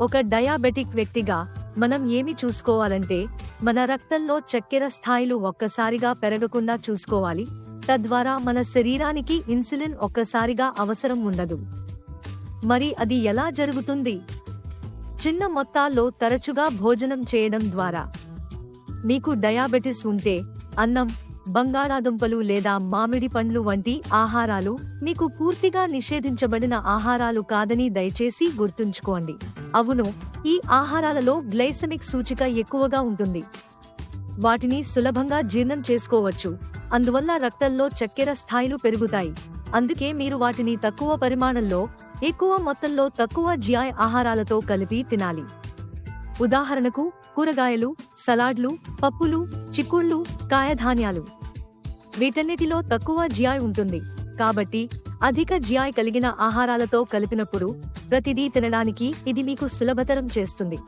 ఒక డయాబెటిక్ వ్యక్తిగా మనం ఏమి చూసుకోవాలంటే మన రక్తంలో చక్కెర స్థాయిలు ఒక్కసారిగా పెరగకుండా చూసుకోవాలి. తద్వారా మన శరీరానికి ఇన్సులిన్ ఒక్కసారిగా అవసరం ఉండదు. మరి అది ఎలా జరుగుతుంది? చిన్న మొత్తాల్లో తరచుగా భోజనం చేయడం ద్వారా. మీకు డయాబెటిస్ ఉంటే అన్నం బంగాళాదుంపలు లేదా మామిడి పండ్లు వంటి ఆహారాలు మీకు పూర్తిగా నిషేధించబడిన ఆహారాలు కాదని దయచేసి గుర్తుంచుకోండి. అవును ఈ ఆహారాలలో గ్లైసమిక్ సూచిక ఎక్కువగా ఉంటుంది. వాటిని సులభంగా జీర్ణం చేసుకోవచ్చు. అందువల్ల రక్తంలో చక్కెర స్థాయిలు పెరుగుతాయి. అందుకే మీరు వాటిని తక్కువ పరిమాణంలో ఎక్కువ మొత్తంలో తక్కువ జిఐ ఆహారాలతో కలిపి తినాలి. ఉదాహరణకు కూరగాయలు సలాడ్లు పప్పులు చిక్కుళ్ళు కాయధాన్యాలు. వీటన్నిటిలో తక్కువ జియాయ్ ఉంటుంది. కాబట్టి అధిక జియాయ్ కలిగిన ఆహారాలతో కలిపినప్పుడు ప్రతిదీ తినడానికి ఇది మీకు సులభతరం చేస్తుంది.